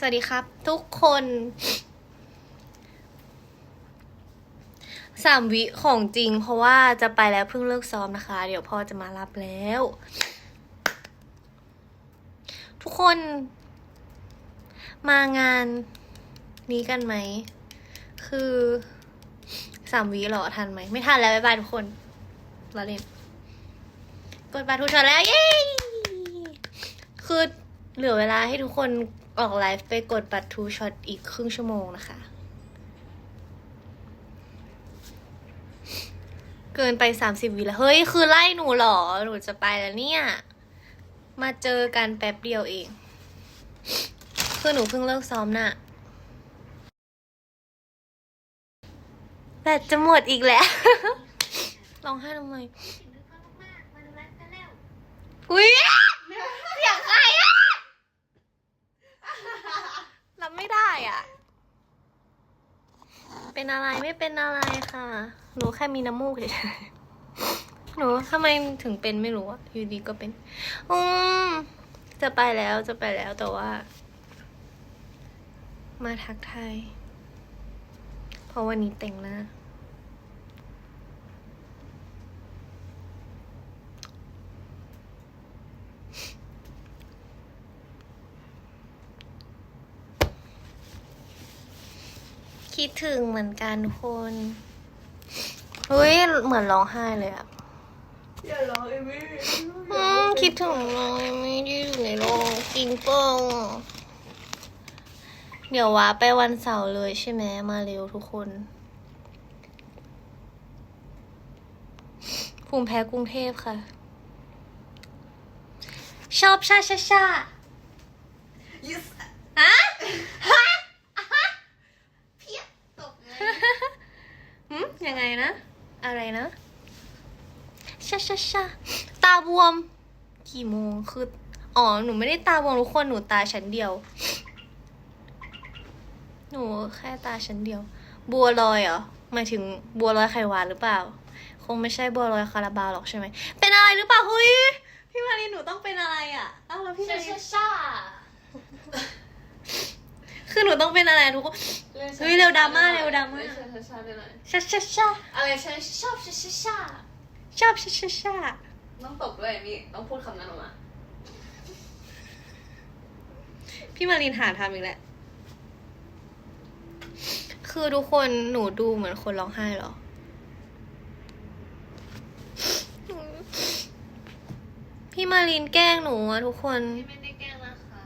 สวัสดีครับ ทุกคนสามวิของจริง เพราะว่าจะไปแล้วเพิ่งเลิกซ้อมนะคะ เดี๋ยวพ่อจะมารับแล้ว ทุกคน มางานนี้กันไหม คือสามวิหรอทันไหม ไม่ทันแล้ว บ๊ายบายทุกคนเราเล่นกดบัตรทุกช็อตแล้ว เย้ คือเหลือเวลาให้ทุกคน ออกไลฟ์ไปกดบัตรทูช็อตอีกครึ่งชั่วโมงนะคะ เกินไปสามสิบวิแล้ว เฮ้ย คือไล่หนูหรอ หนูจะไปแล้วเนี่ย มาเจอกันแป๊บเดียวเอง คือหนูเพิ่งเลิกซ้อมน่ะแบตจะหมดอีกแล้วร้องไห้ทำไมอุ้ยเสียงใครอะำไม่ได้อะ เป็นอะไรไม่เป็นอะไรค่ะ หนูแค่มีน้ำมูกเฉยๆหนูทำไมถึงเป็นไม่รู้อะอยู่ดีก็เป็น อืมจะไปแล้วจะไปแล้วแต่ว่า มาทักทายเพราะวันนี้แต่งหน้า คิดถึงเหมือนกันทุกคนเฮ้ยเหมือนร้องไห้เลยอะอย่าร้องเอมี่อืมคิดถึงเลยไม่ได้อยู่ในโลกจริงเป้งเดี๋ยวว้าไปวันเสาร์เลยใช่ไหมมาเร็วทุกคนภูมิแพ้กรุงเทพค่ะ ชอบชาชาชายิสฮะ เพียบตกเลย หืม ยังไงนะ อะไรนะชาชาชาตาบวม กี่โมงคือ อ๋อ หนูไม่ได้ตาบวมทุกคน หนูตาชั้นเดียว หนูแค่ตาชั้นเดียว บัวลอยเหรอหมายถึงบัวลอยไข่หวานหรือเปล่า คงไม่ใช่บัวลอยคาราบาวหรอกใช่ไหม เป็นอะไรหรือเปล่าเฮ้ย พี่มารีหนูต้องเป็นอะไรอะอ้าวแล้วพี่มารีชาคือหนูต้องเป็นอะไรทุกคน เฮ้ยเร็วดราม่าเร็วดราม่าชาชาชาได้เลยชาชาชาอะไรฉันชอบชาชาชาชอบชาชาชาต้องตบด้วยมีต้องพูดคำนั้นออกมาพี่มารินหาทำอีกแล้วคือทุกคนหนูดูเหมือนคนร้องไห้เหรอ พี่มารินแกล้งหนูอะทุกคนพี่ไม่ได้แกล้งนะคะ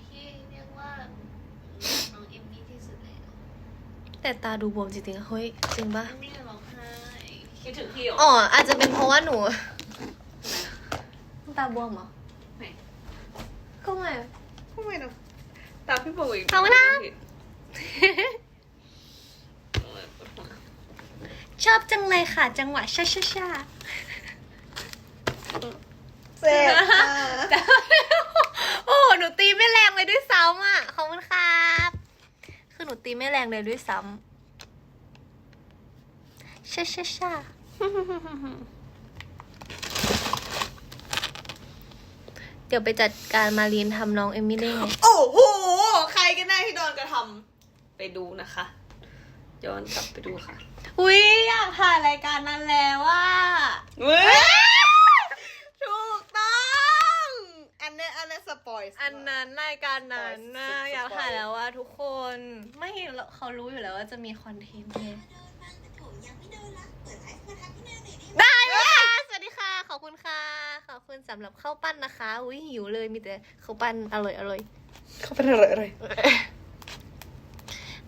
พี่เรียกว่าน้องเอมมี่ที่สุดแล้ว แต่ตาดูบวมจริงๆอะเฮ้ยจริงปะเอมมี่ร้องไห้คิดถึงพี่เหรออ๋ออาจจะเป็นเพราะว่าหนู ตาบวมเหรอไหนก็ไม่ทำไมนะตาพี่ปุ๋ยขอบคุณนะชอบจังเลยค่ะ จังหวะชาชาชาเจ็บแต่โอ้โหหนูตีไม่แรงเลยด้วยซ้ำอะ ขอบคุณครับ คือหนู ตีไม่แรงเลยด้วยซ้ำชาชาชาเดี๋ยวไปจัดการมารีนทำน้องเอมมี่ได้ไงโอ้โห ใครกันแน่ที่โดนกระทำไปดูนะคะ ย้อนกลับไปดูค่ะ อุ้ยอยากถ่ายรายการนั้นแล้วว่า เว้ยถูกต้อง อันนี้อันนี้สปอยล์อันนั้นรายการนั้นนะสปอยล์อยากถ่ายแล้วว่าทุกคน ไม่เขารู้อยู่แล้วว่าจะมีคอนเทนต์ไงได้เลยค่ะสวัสดีค่ะ ขอบคุณค่ะ ขอบคุณสำหรับข้าวปั้นนะคะ อุ้ยหิวเลยมีแต่ข้าวปั้นอร่อยอร่อยเขาเป็นอะไรอะไร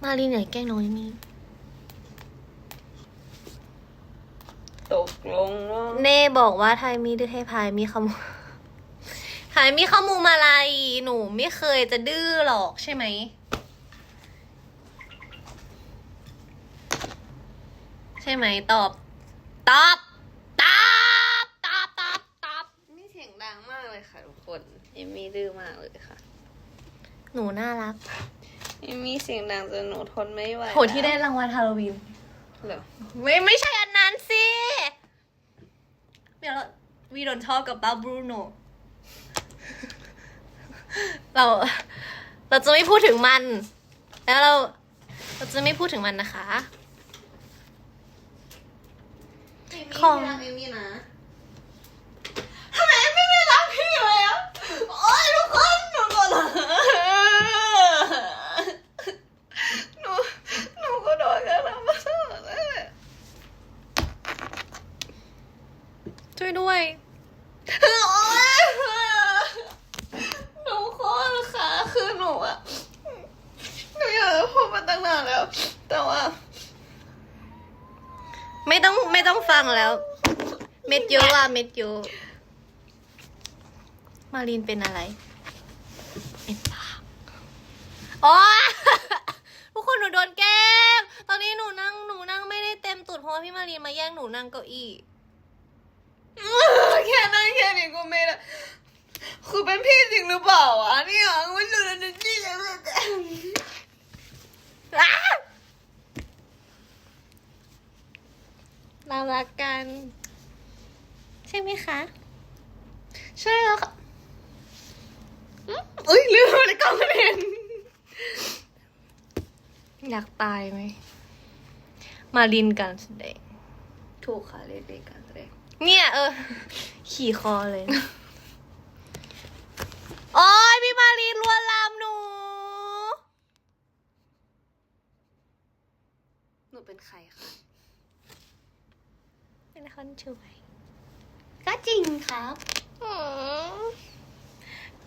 มารีไหนแกล้งน้องนี่ตกลงว่าเน่บอกว่าไทยมีดื้อไทยพายมีขโมยไทยมีข้อมูลมาอะไรหนูไม่เคยจะดื้อหรอกใช่ไหม ใช่ไหมตอบ ตอบ ตอบตอบตอบตอบมีเสียงดังมากเลยค่ะทุกคนเอมมี่ดื้อมากเลยค่ะ หนูน่ารักเอมมี่เสียงดังจนหนูทนไม่ไหวโหที่ได้รางวัลฮาโลวีนเหรอไม่ไม่ใช่อันนั้นสิเดี๋ยวเรา we don't talk about Bruno เรา เราจะไม่พูดถึงมัน แล้วเรา เราจะไม่พูดถึงมันนะคะของเอมี่นะทำไมเอมี่ไม่รักพี่เลยอะโอ้ยทุกคนหนูก็เลยหนูหนูก็โดนกันแล้วมาตลอดเลยช่วยด้วย โอ๊ยหนูขอนะคะคือหนูอะหนูอยากจะพูดมาตั้งนาน แต่ว่า ไม่ต้องไม่ต้องฟังแล้ว เม็ดเยอะอะเม็ดเยอะมารีนเป็นอะไรเป็นปากอ๋อทุกคนหนูโดนแกล้งตอนนี้หนูนั่งหนูนั่งไม่ได้เต็มตุดเพราะว่าพี่มารีนมาแย่งหนูนั่งเก้าอี้แค่นั้นแค่นี้ก็ไม่ได้คือเป็นพี่จริงหรือเปล่าวะเนี่ยไม่รู้นะนี่เลยแต่ อ้า เรารักกัน ใช่ไหมคะ ใช่แล้วค่ะอุ้ยลืมในกล้องไม่เห็นอยากตายไหม มารินการแสดงถูกค่ะเล่นๆกันเลยเนี่ย เออ ขี่คอเลยนะโอ้ยพี่มารีนลวนลามหนู หนูเป็นใครคะเป็น คนช่วย ก็จริงครับอืม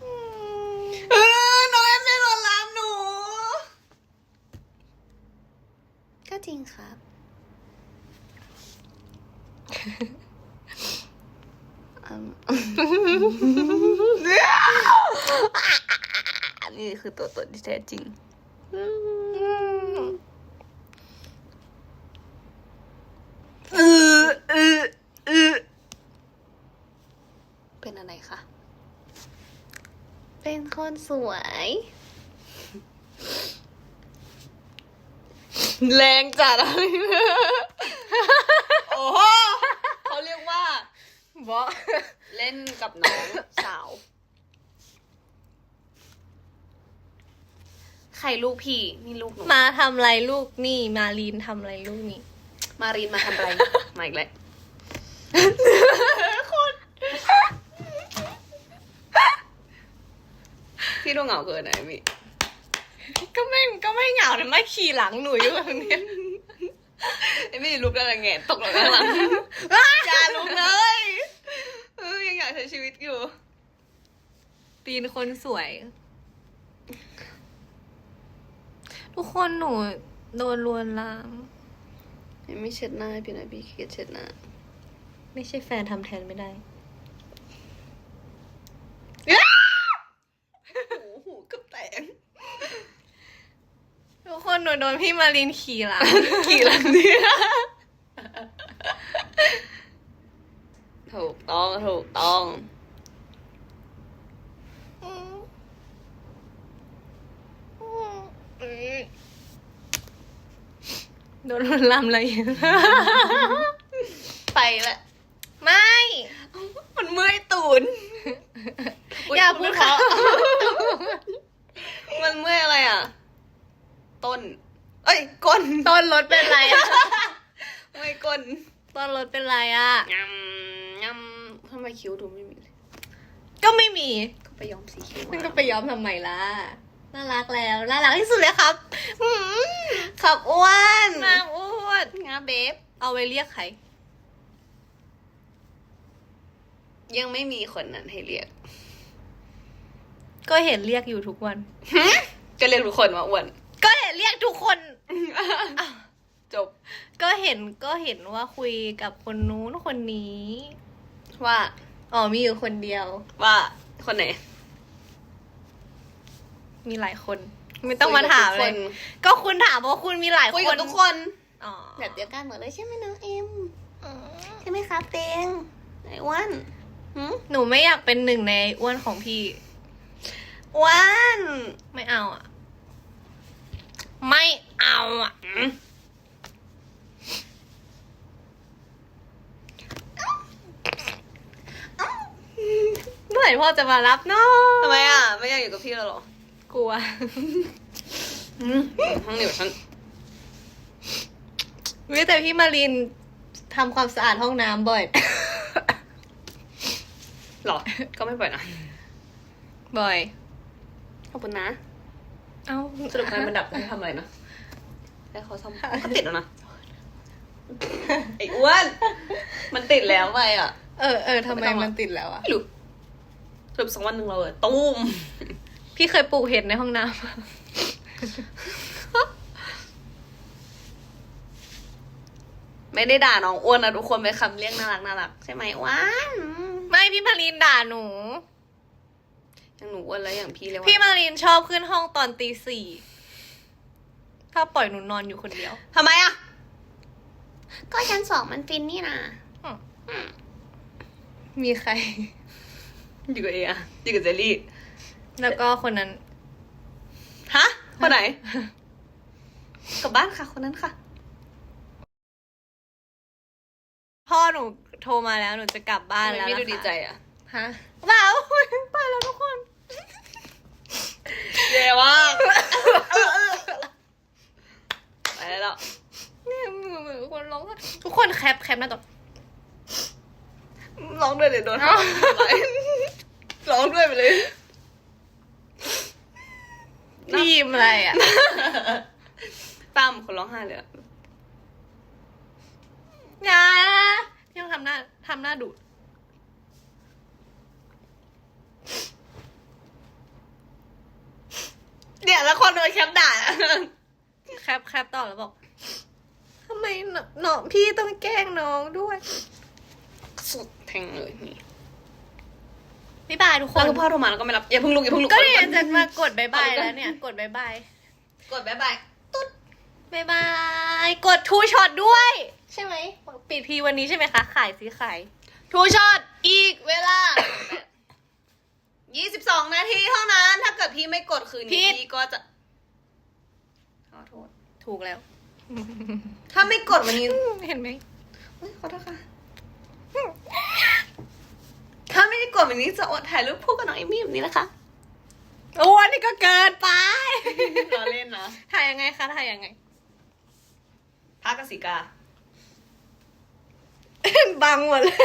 อืมเออน้องเอ็มไม่รวนลามหนู ก็จริงครับอืมนี่คือตัวตนที่แท้จริง เออเออเออเป็น อะไรคะ เป็นคนสวย แรงจัดอะไรเนี่ยโอ้โหเขาเรียกว่าบอเล่นกับน้องสาว ใครลูกพี่ นี่ลูกหนู มาทำอะไรลูกนี่ มารีนทำอะไรลูกนี่ มารีนมาทำอะไร มาอีกแล้วคน พี่ดูเหงาเกินไหนพี่ก็ไม่ก็ไม่เหงาแต่ไม่ขี่หลังหนูอยู่แบบเนี้ยไอ้พี่ลุกได้ละไงตกลงข้างหลังอย่าลุกเลยเออยังอยากใช้ชีวิตอยู่ ตีนคนสวย ทุกคนหนูโดนลวนลามยังไม่เช็ดหน้าให้พี่หนะพี่ขี้เกียจเช็ดหน้า ไม่ใช่แฟนทำแทนไม่ได้ หูหูเกับแตก ทุกคน หนูโดนพี่มารินขี่หลังกี่หลังเนี่ยถูกต้องถูกต้องโดนลวนลามอะไรไปละไม่ มันเมื่อยตูนอย่าพูดค่ะมันเมื่อยอะไรอะ ต้น เอ้ยก้นต้นรถเป็นไรอะเมื่อยก้นต้นรถเป็นไรอะยำยำทำไมคิ้วดูไม่มีเลยก็ไม่มีก็ไปย้อมสีคิ้วมันมาก็ไปย้อมทำไมล่ะ น่ารักแล้ว น่ารักที่สุดเลยครับหืมขับอ้วนนางอ้วนงาเบฟเอาไว้เรียกใคร ยังไม่มีคนนั้นให้เรียกก็เห็นเรียกอยู่ทุกวัน ก็เรียกทุกคนว่าอ้วน ก็เห็นเรียกทุกคน จบ ก็เห็นก็เห็นว่าคุยกับคนนู้นคนนี้ ว่า อ๋อมีอยู่คนเดียว ว่าคนไหน มีหลายคน ไม่ต้องมาถามเลย ก็คุณถามว่าคุณมีหลายคุยคกับนทุกคนอ๋อแบบเดียวกันหมดเลยใช่ไหมน้องเอ็มอืมใช่ไหมครับเตงไหนอ้วนหืมหนูไม่อยากเป็นหนึ่งในอ้วนของพี่อ้วนไม่เอาอะ ไม่เอาอะอืมไหร่พ่อจะมารับเนาะทำไมอะ ไม่อยากอยู่กับพี่แล้วเหรอ กลัวห้องเดียวฉันวิแต่พี่มารินทำความสะอาดห้องน้ำบ่อย หรอ ก็ไม่ปล่อยนะ บ่อย ขอบคุณนะ เอ้าสรุปใครมันดับให้ทำอะไรนะให้เขาทำก็ติดแล้วนะไอ้อ้วน มันติดแล้วไปอะ เออเออทำไมไม่ต้องหรอมันติดแล้วอะไม่รู้สรุปสักวันหนึ่งเราเออตุ้ม พี่เคยปลูกเห็ดในห้องน้ำ ไม่ได้ด่าน้องอ้วนนะทุกคนเป็นคำเรียกน่ารักน่ารักใช่ไหมอ้วน ไม่พี่มารินด่าหนู อย่างหนูอ้วนแล้วอย่างพี่เรียกว่าพี่มารินชอบขึ้นห้องตอนตีสี่ถ้าปล่อยหนูนอนอยู่คนเดียว ทำไมอะ ก็ชั้นสองมันฟินนี่นะมีใคร อยู่กับเออะอยู่กับเจลลี่ แล้วก็คนนั้น ฮะ คนไหน กลับบ้านค่ะ คนนั้นค่ะ พ่อหนูโทรมาแล้วหนูจะกลับบ้านแล้วไม่นะคะดูดีใจอะ ฮะเปล่าไปแล้วทุกคน เย่มากไปแล้วเนี่ยมือเหมือนคนร้องไห้ทุกคนแคปแคปหน้าจอร้องด้วยเลยโดนเอ้าร้องด้วยไปเลยพี่ยิ้มอะไรอะตั้มคนร้องไห้เลยอะอย่าพี่ต้องทำหน้าทำหน้าดุ เนี่ยแล้วคนโดนแคปด่าอะแคปแคปต่อแล้วบอกทำไมน้องพี่ต้องแกล้งน้องด้วย สุดแทงเลยนี่บ๊ายบายทุกคแล้วน คือพ่อโทรมาแล้วก็ไม่รับอย่าเพิ่งลุกอย่าเพิ่งลุกก็เนี่ยก่อจะมากดบายบายแล้วเนี่ย กดบายบายกดบ๊ายบายตุ๊ดบายบาย กดทูช็อตด้วย ใช่ไหมปิดพีวันนี้ใช่ไหมคะ ขายสิขาย ทูช็อตอีกเวลา ยี่สิบสองนาทีเท่านั้น ถ้าเกิดพี่ไม่กดคืนผินี้ดพี่ก็จะ ขอโทษ ถูกแล้ว ถ้าไม่กดวันนี้ เห็นไหมเฮ้ยขอโทษค่ะ ถ้าไม่ได้กดวันนี้จะอดถ่ายรูปคู่กับน้องเอมี่แบบนี้นะคะโอ้อันนี่ก็เกินไป รอเล่นนะถ่ายยังไงคะถ่ายยังไงพากสิกา บังหมดเลย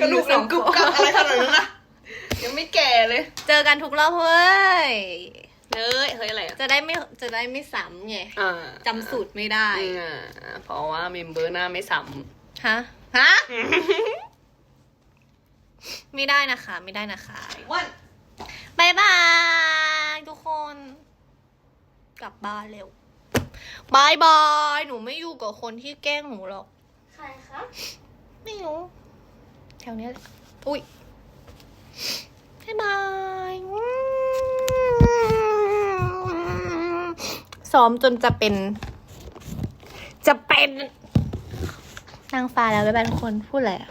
กระดูกหนังกรุบกรับอะไรขนาดนั้นนะยังไม่แก่เลย เจอกันทุกรอบเฮ้ยเลยเฮ้ยอะไรอะจะได้ไม่จะได้ไม่ซ้ำไงอ่าจำสูตรไม่ได้อ่าเพราะว่าเมมเบอร์หน้าไม่ซ้ฮะฮะำไม่ได้นะคะ ไม่ได้นะคะวันบายบายทุกคน กลับบ้านเร็วบายบายหนูไม่อยู่กับคนที่แกล้งหนูหรอก ใครคะไม่รู้ แถวเนี้ยแหละ อุ้ยบายบายซ้อมจนจะเป็น จะเป็นนางฟ้าแล้วบ๊ายบายทุกคนพูดอะไรอะ